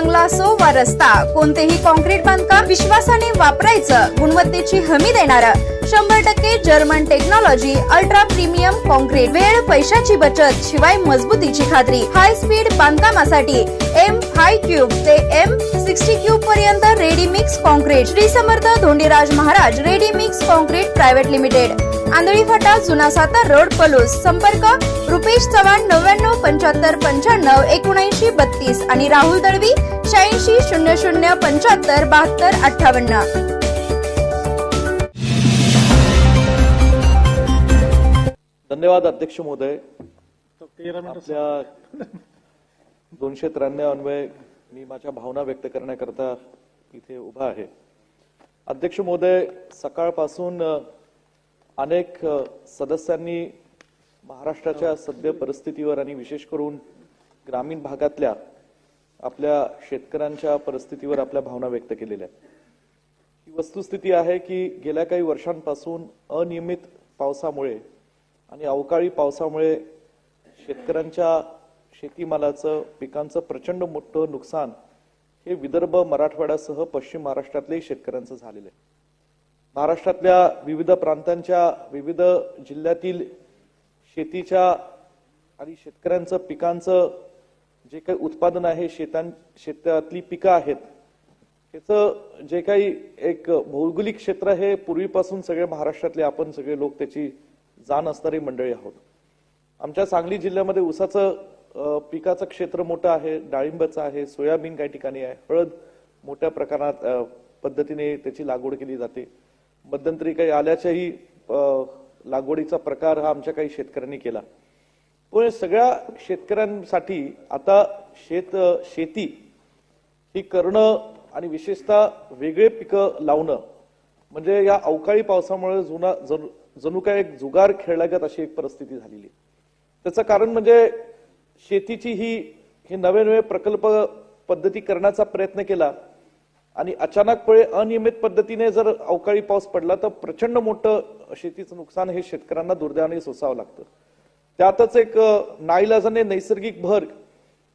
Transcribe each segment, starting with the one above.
बंगला असो वा रस्ता कोणतेही कॉन्क्रीट बांधकाम विश्वासाने वापरायचं गुणवत्तेची हमी देणार. शंभर टक्के German technology ultra premium concrete वेळ पैशाची बचत शिवाय मजबूतीची खात्री. हाय स्पीड बांधकामासाठी एम हाय क्यूब ते एम सिक्स्टी क्यूब पर्यंत ready mix concrete Shri Samarth Dhondiraj Maharaj ready mix concrete private limited. Andhali Phata जुना सातार रोड पलूस. संपर्क रुपेश चव्हाण नव्याण्णव पंच्याहत्तर पंच्याण्णव एकोणऐंशी बत्तीस आणि राहुल दळवी शहाऐंशी शून्य शून्य पंच्याहत्तर बहात्तर अठ्ठावन्न. धन्यवाद अध्यक्ष महोदय. आपल्या दोनशे त्र्याण्णव अन्वय मी माझ्या भावना व्यक्त करण्याकरता इथे उभा आहे. अध्यक्ष महोदय सकाळपासून अनेक सदस्यांनी महाराष्ट्राच्या सद्य परिस्थितीवर आणि विशेष करून ग्रामीण भागातल्या आपल्या शेतकऱ्यांच्या परिस्थितीवर आपल्या भावना व्यक्त केलेल्या आहेत. ही वस्तुस्थिती आहे की गेल्या काही वर्षांपासून अनियमित पावसामुळे आणि अवकाळी पावसामुळे शेतकऱ्यांच्या शेतीमालाचं पिकांचं प्रचंड मोठं नुकसान हे विदर्भ मराठवाड्यासह पश्चिम महाराष्ट्रातल्याही शेतकऱ्यांचं झालेलं आहे. महाराष्ट्रातल्या विविध प्रांतांच्या विविध जिल्ह्यातील शेतीच्या आणि शेतकऱ्यांचं पिकांचं जे काही उत्पादन आहे शेतां शेतातली पिकं आहेत त्याचं जे काही एक भौगोलिक क्षेत्र हे पूर्वीपासून सगळे महाराष्ट्रातले आपण सगळे लोक त्याची जाण असणारी मंडळी आहोत. आमच्या सांगली जिल्ह्यामध्ये ऊसाचं पिकाचं क्षेत्र मोठं आहे डाळिंबाचं आहे सोयाबीन काही ठिकाणी आहे हळद मोठ्या प्रकारात पद्धतीने त्याची लागवड केली जाते. मध्यंतरी काही आल्याच्याही लागवडीचा प्रकार हा आमच्या काही शेतकऱ्यांनी केला. पण सगळ्या शेतकऱ्यांसाठी आता शेत शेती ही करणं आणि विशेषतः वेगळे पिकं लावणं म्हणजे या अवकाळी पावसामुळे जुना जणू जणू काय एक जुगार खेळल्यागत अशी एक परिस्थिती झालेली त्याचं कारण म्हणजे शेतीची ही हे नवे नवे प्रकल्प पद्धती करण्याचा प्रयत्न केला आणि अचानकपणे अनियमित पद्धतीने जर अवकाळी पाऊस पडला तर प्रचंड मोठं शेतीचं नुकसान हे शेतकऱ्यांना दुर्दैवाने सोसावं लागतं. त्यातच एक नाईलाजाने नैसर्गिक भर.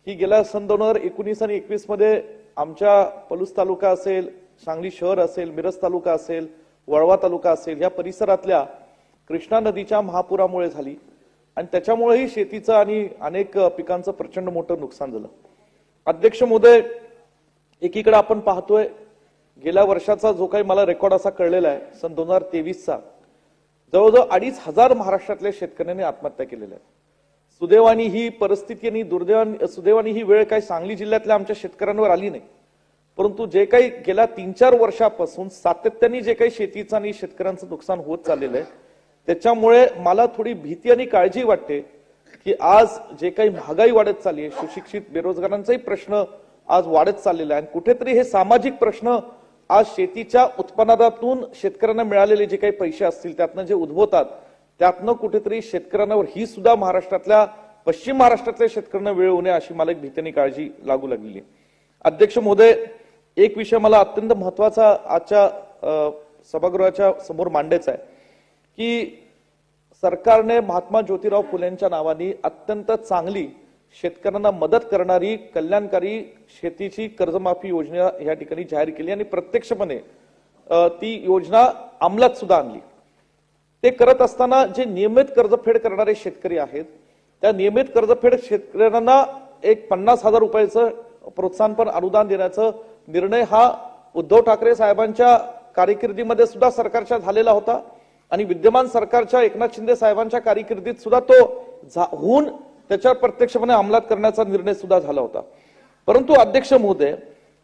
ही गेल्या सन दोन हजार एकोणीस आणि एकवीसमध्ये आमच्या पलूस तालुका असेल सांगली शहर असेल मिरज तालुका असेल वळवा तालुका असेल या परिसरातल्या कृष्णा नदीच्या महापुरामुळे झाली. आणि त्याच्यामुळेही शेतीचं आणि अनेक पिकांचं प्रचंड मोठं नुकसान झालं. अध्यक्ष मोदय एकीकडे आपण पाहतोय गेल्या वर्षाचा जो काही मला रेकॉर्ड असा कळलेला आहे सन दोन हजार तेवीसचा जवळजवळ अडीच हजार महाराष्ट्रातल्या शेतकऱ्यांनी आत्महत्या केलेल्या आहेत. सुदैवानी ही परिस्थिती आणि दुर्दैवानी सुदैवानी ही वेळ काही सांगली जिल्ह्यातल्या आमच्या शेतकऱ्यांवर आली नाही. परंतु जे काही गेल्या तीन चार वर्षापासून सातत्याने जे काही शेतीचं आणि शेतकऱ्यांचं नुकसान होत चाललेलं आहे त्याच्यामुळे मला थोडी भीती आणि काळजी वाटते की आज जे काही महागाई वाढत चालली आहे सुशिक्षित बेरोजगारांचाही प्रश्न आज वाढत चाललेला आहे. आणि कुठेतरी हे सामाजिक प्रश्न आज शेतीच्या उत्पन्नातून शेतकऱ्यांना मिळालेले जे काही पैसे असतील त्यातनं जे उद्भवतात त्यातनं कुठेतरी शेतकऱ्यांवर ही सुद्धा महाराष्ट्रातल्या पश्चिम महाराष्ट्रातल्या शेतकऱ्यांना वेळ होणे अशी मला एक भीतीने काळजी लागू लागलेली आहे. अध्यक्ष महोदय एक विषय मला अत्यंत महत्त्वाचा आजच्या सभागृहाच्या समोर मांडायचा आहे की सरकारने महात्मा ज्योतिराव फुलेंच्या नावाने अत्यंत चांगली शेतकऱ्यांना मदत करणारी कल्याणकारी शेतीची कर्जमाफी योजना या ठिकाणी जाहीर केली आणि प्रत्यक्षपणे ती योजना अंमलात सुद्धा आणली. ते करत असताना जे नियमित कर्जफेड करणारे शेतकरी आहेत त्या नियमित कर्जफेड शेतकऱ्यांना एक पन्नास हजार रुपयाचं प्रोत्साहनपर अनुदान देण्याचा निर्णय हा उद्धव ठाकरे साहेबांच्या कारकिर्दीमध्ये सुद्धा सरकारच्या झालेला होता. आणि विद्यमान सरकारच्या एकनाथ शिंदे साहेबांच्या कारकिर्दीत सुद्धा तो होऊन त्याच्यावर प्रत्यक्षपणे अंमलात करण्याचा निर्णय सुद्धा झाला होता. परंतु अध्यक्ष महोदय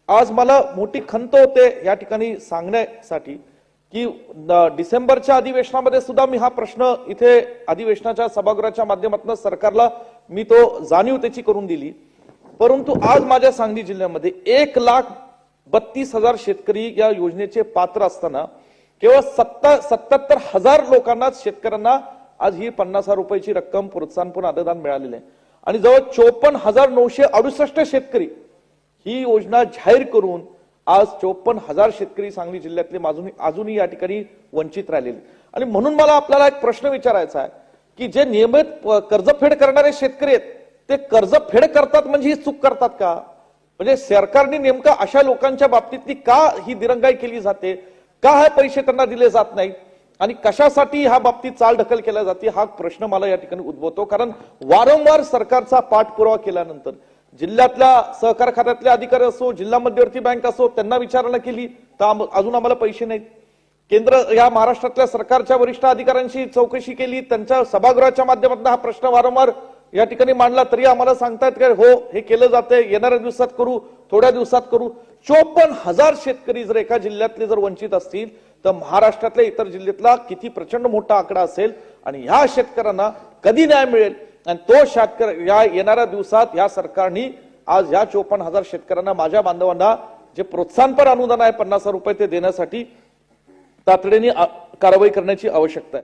आज मला मोठी खंत होते या ठिकाणी सांगण्यासाठी की डिसेंबरच्या अधिवेशनामध्ये सुद्धा मी हा प्रश्न इथे अधिवेशनाच्या सभागृहाच्या माध्यमातून सरकारला मी तो जाणीव त्याची करून दिली. परंतु आज माझ्या सांगली जिल्ह्यामध्ये एक लाख बत्तीस हजार शेतकरी या योजनेचे पात्र असताना केवळ सत्ता सत्याहत्तर हजार लोकांना शेतकऱ्यांना आज ही पन्नास हजार रुपयाची रक्कम प्रोत्साहनपूर्ण अनुदान मिळालेले आहे. आणि जवळ चोपन्न हजार नऊशे अडुसष्ट शेतकरी ही योजना जाहीर करून आज चोपन्न हजार शेतकरी सांगली जिल्ह्यातले अजूनही अजूनही या ठिकाणी वंचित राहिलेले आणि म्हणून मला आपल्याला एक प्रश्न विचारायचा आहे की जे नियमित कर्जफेड करणारे शेतकरी आहेत ते कर्जफेड करतात म्हणजे ही चूक करतात का? म्हणजे सरकारने नेमकं अशा लोकांच्या बाबतीतली का ही दिरंगाई केली जाते? का हे पैसे त्यांना दिले जात नाही आणि कशासाठी ह्या बाबतीत चाल ढकल केल्या जाते हा प्रश्न मला या ठिकाणी उद्भवतो. कारण वारंवार सरकारचा पाठपुरावा केल्यानंतर जिल्ह्यातल्या सहकार खात्यातले अधिकारी असो जिल्हा मध्यवर्ती बँक असो त्यांना विचारणा केली तर अजून आम्हाला पैसे नाहीत. केंद्र या महाराष्ट्रातल्या सरकारच्या वरिष्ठ अधिकाऱ्यांशी चौकशी केली त्यांच्या सभागृहाच्या माध्यमातून हा प्रश्न वारंवार या ठिकाणी मांडला तरी आम्हाला सांगतायत काय हो हे केलं जाते येणाऱ्या दिवसात करू थोड्या दिवसात करू. चोपन्न हजार शेतकरी जर एका जिल्ह्यातले जर वंचित असतील तर महाराष्ट्रातल्या इतर जिल्ह्यातला किती प्रचंड मोठा आकडा असेल आणि ह्या शेतकऱ्यांना कधी न्याय मिळेल? आणि तो शेतकरी या येणाऱ्या दिवसात या सरकारने आज या चोपन्न हजार शेतकऱ्यांना माझ्या बांधवांना जे प्रोत्साहनपर अनुदान आहे पन्नास रुपये ते देण्यासाठी तातडीने कारवाई करण्याची आवश्यकता आहे.